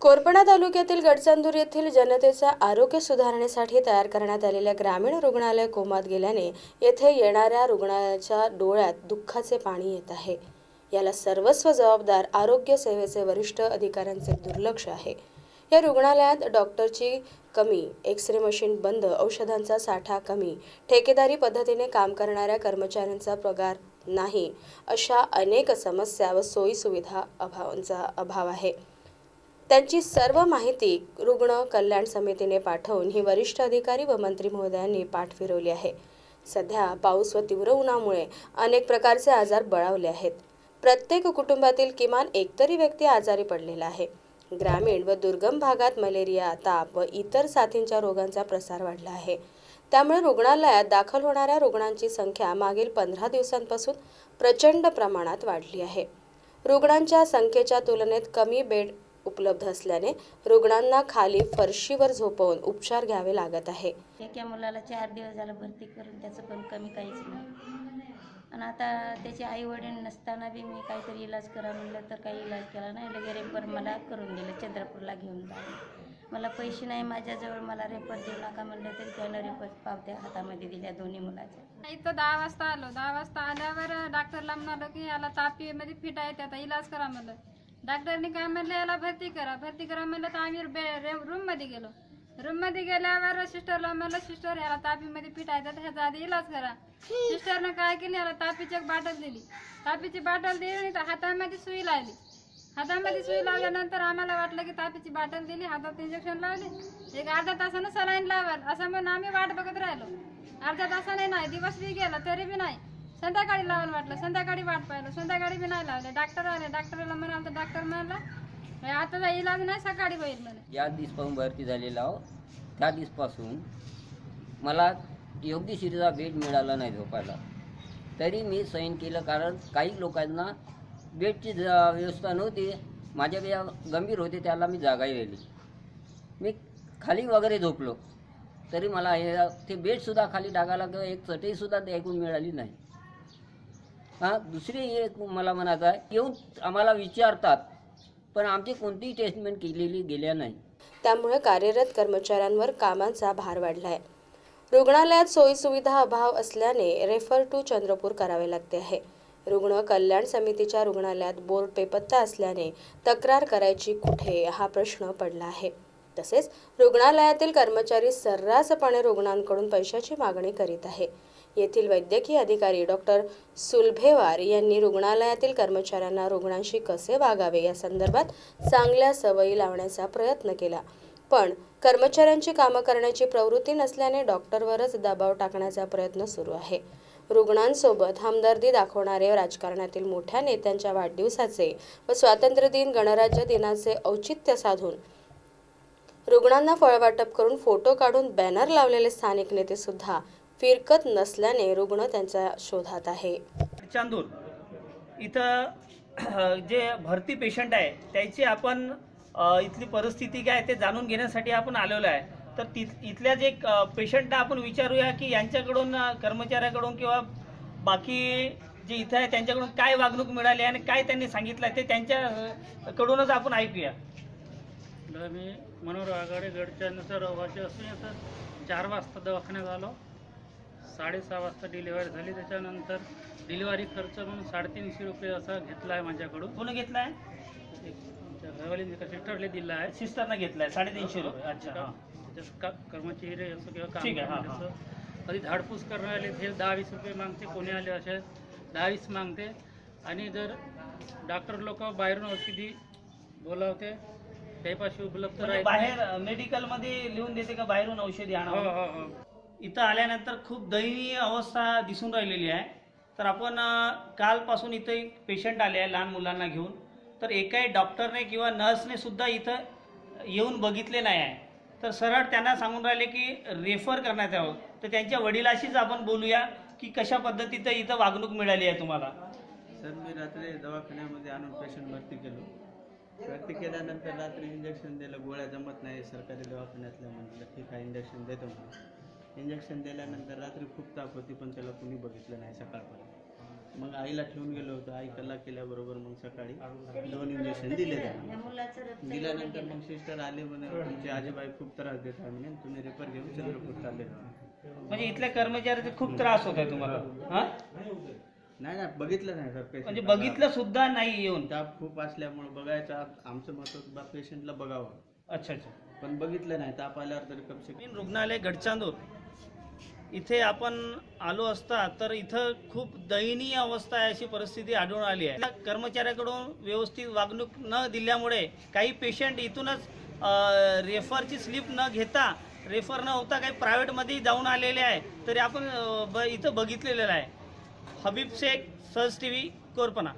कोरपणा तालुक्यातील गडचांदूर येथील जनतेचा आरोग्य सुधारणेसाठी तयार करण्यात आलेल्या ग्रामीण रुग्णालय कोमात गेल्याने येथे येणाऱ्या रुग्णाच्या डोळ्यात दुःखाचे पाणी येत आहे. याला सर्वस्व जबाबदार आरोग्य सेवेचे वरिष्ठ अधिकाऱ्यांचे दुर्लक्ष आहे. या रुग्णालयात डॉक्टरची कमी एक्स रे मशीन बंद औषधांचा साठा कमी ठेकेदारी पद्धतीने काम करणाऱ्या कर्मचाऱ्यांचा पगार नाही अशा अनेक समस्या व सोयीसुविधा अभावांचा अभाव आहे. त्यांची सर्व माहिती रुग्ण कल्याण समितीने पाठवून ही वरिष्ठ अधिकारी व मंत्री महोदयांनी पाठ फिरवली आहे. सध्या पाऊस व तीव्र उन्हामुळे अनेक प्रकारचे आजार बळावले आहेत. प्रत्येक कुटुंबातील किमान एकतरी व्यक्ती आजारी पडलेला आहे. ग्रामीण व दुर्गम भागात मलेरिया ताप व इतर साथींच्या रोगांचा प्रसार वाढला आहे. त्यामुळे रुग्णालयात दाखल होणाऱ्या रुग्णांची संख्या मागील पंधरा दिवसांपासून प्रचंड प्रमाणात वाढली आहे. रुग्णांच्या संख्येच्या तुलनेत कमी बेड उपलब्ध असल्याने रुग्णांना खाली फरशीवर झोपवून उपचार घ्यावे लागत आहे. एका मुलाला चार दिवस झालं भरती करून त्याचं पण कमी काहीच नाही. आणि आता त्याचे आई वडील नसताना बी मी काहीतरी इलाज करा म्हणलं तर काही इलाज केला नाही. लगे रेफर मला करून दिलं चंद्रपूरला घेऊन जा. मला पैसे नाही माझ्याजवळ मला रेफर देऊ नका म्हणलं तरी त्यानं रेफर पावत्या हातामध्ये दिल्या दोन्ही मुलाच्या. इथं दहा वाजता आलो. दहा वाजता आल्यावर डॉक्टरला म्हणालो की याला तापी मध्ये फिट आहे त्याचा इलाज करा म्हणलं. डॉक्टरने काय म्हणलं याला भरती करा भरती करा म्हणलं तर आम्ही रूममध्ये गेलो. रूममध्ये गेल्यावर सिस्टरला म्हणलं सिस्टर याला तापीमध्ये फिट आहे तर ह्याचा आधी इलाज करा. सिस्टरनं काय केलं याला तापीची एक बाटल दिली. तापीची बाटल दिली तर हातामध्ये सुई लावली. हातामध्ये सुई लावल्यानंतर आम्हाला वाटलं की तापीची बाटल दिली हातात इंजेक्शन लावले. एक अर्ध्या तासानं सलाईन लावाल. असं म्हणून आम्ही वाट बघत राहिलो. अर्ध्या तासाने नाही दिवस बी गेला तरी बी नाही. संध्याकाळी लावायला वाटलं. संध्याकाळी वाट पाहिलं. संध्याकाळी बी नाही लावले. डॉक्टर आले. डॉक्टरला म्हणाल तर डॉक्टर म्हणला "हे इलाज नाही सकाळी होईल म्हणे. या दिवसपासून भरती झालेला आहो त्या दिवसपासून मला योग्य शिरीचा बेड मिळाला नाही झोपायला. तरी मी सैन केलं कारण काही लोकांना बेडची व्यवस्था नव्हती. माझ्या बिया गंभीर होते त्याला मी जागाही राहिली. मी खाली वगैरे झोपलो. तरी मला हे ते बेडसुद्धा खाली टाकायला किंवा एक चटईसुद्धा ऐकून मिळाली नाही. हां दुसरी एक मला म्हणायचं आहे येऊन आम्हाला विचारतात पण आमची कोणतीही टेस्टमेंट केलेली गेल्या नाही. त्यामुळे कार्यरत कर्मचाऱ्यांवर कामांचा भार वाढला आहे रुग्णालयात सोयीसुविधा अभाव असल्याने रेफर टू चंद्रपूर करावे लागते आहे. रुग्ण कल्याण समितीच्या रुग्णालयात बोर्ड बेपत्ता असल्याने तक्रार करायची कुठे हा प्रश्न पडला आहे. तसेच रुग्णालयातील कर्मचारी सर्रासपणे रुग्णांकडून पैशाची मागणी करीत आहे. येथील वैद्यकीय अधिकारी डॉक्टर सुलभेवार यांनी रुग्णालयातील कर्मचाऱ्यांना रुग्णांशी कसे वागावे या संदर्भात चांगल्या सवयी लावण्याचा प्रयत्न केला. पण कर्मचाऱ्यांची कामं करण्याची प्रवृत्ती नसल्याने डॉक्टरवरच दबाव टाकण्याचा प्रयत्न सुरू आहे. रुग्णांसोबत हमदर्दी दाखवणारे राजकारणातील मोठ्या नेत्यांच्या वाढदिवसाचे व स्वातंत्र्य दिन गणराज्य दिनाचे औचित्य साधून रुग्णांना फळवाटप करून फोटो काढून बॅनर लावलेले स्थानिक नेते सुद्धा फिरकत नसल्याने रुग्ण त्यांच्या शोधात आहे. चांदूर इथं जे भरती पेशंट आहे त्याची आपण इथली परिस्थिती काय ते जाणून घेण्यासाठी आपण आलेलो आहे. तर ति इथल्या जे पेशंटला आपण विचारूया की यांच्याकडून कर्मचाऱ्याकडून किंवा बाकी जे इथं आहे त्यांच्याकडून काय वागणूक मिळाली आणि काय त्यांनी सांगितलं आहे ते त्यांच्याकडूनच आपण ऐकूया. मी मनोहर आघाडी गडच्यानुसार रहिवासी असून इथं चार वाजता दवाखान्यात आलो. साडेसहा वाजता डिलिव्हरी झाली. त्याच्यानंतर डिलिव्हरी खर्च म्हणून साडेतीनशे रुपये असा घेतला आहे माझ्याकडून. कोणी घेतलाय? एक आमच्या एका सिस्टरला दिला आहे. सिस्टरनं घेतलाय. साडेतीनशे रुपये. अच्छा हा. त्याच्यात का कर्मचारी असो किंवा काम ठीक आहे, हा, असो. कधी धाडपूस करणारे आले हे दहा वीस रुपये मागते कोणी आले असे? दहा वीस मागते. आणि जर डॉक्टर लोक बाहेरून औषधी बोलावते त्यापाशी उपलब्ध म्हणजे बाहेर मेडिकलमध्ये लिहून देते का बाहेरून औषधी हो आणा हो हो. इथं आल्यानंतर खूप दयनीय अवस्था दिसून राहिलेली आहे. तर आपण अ, कालपासून इथं एक पेशंट आले आहे लहान मुलांना घेऊन. तर एकाही डॉक्टरने किंवा नर्सने सुद्धा इथं येऊन बघितले नाही आहे. तर सरळ त्यांना सांगून राहिले की रेफर करण्यात यावं. तर त्यांच्या वडिलाशीच आपण बोलूया की कशा पद्धतीचं इथं वागणूक मिळाली आहे तुम्हाला. सर मी रात्री दवाखान्यामध्ये आणून पेशंट भरती केलो भरती केल्यानंतर रात्री इंजेक्शन दिलं गोळ्या जमत नाही सरकारी दवाखान्यातल्या म्हटलं ठीक आहे इंजेक्शन देतो म्हणून. इंजेक्शन दिल्यानंतर रात्री खूप ताप होती पण त्याला कुणी बघितलं नाही सकाळपर्यंत. मग आईला ठेवून गेलो होतो आई कला केल्याबरोबर मग सकाळी दोन इंजेक्शन दिले दिल्यानंतर मग सिस्टर आले म्हणे तुमची आजीबाई खूप त्रास देत आहे म्हणे तुम्ही रेफर घेऊन चंद्रपूर चालले म्हणजे इथल्या कर्मचाऱ्याचा खूप त्रास होत आहे तुम्हाला हा? नाही नाही बघितलं नाही सर patient. म्हणजे बघितलं सुद्धा नाही येऊन. ताप खूप असल्यामुळे बघायचं आमचं मत होतं बा पेशंटला बघावं. अच्छा अच्छा. पण बघितलं नाही ताप आल्यावर तरी कम से नवीन रुग्णालय गडचांदूर. इथे आपण आलो असता तर इथं खूप दयनीय अवस्था आहे अशी परिस्थिती आढळून आली आहे. कर्मचाऱ्याकडून व्यवस्थित वागणूक न दिल्यामुळे काही पेशंट इथूनच अं, रेफरची स्लिप न घेता रेफर न होता काही प्रायव्हेटमध्ये जाऊन आलेले आहे. तरी आपण अं, ब- इथं बघितलेलं आहे. हबीब शेख सहज टी व्ही कोरपणा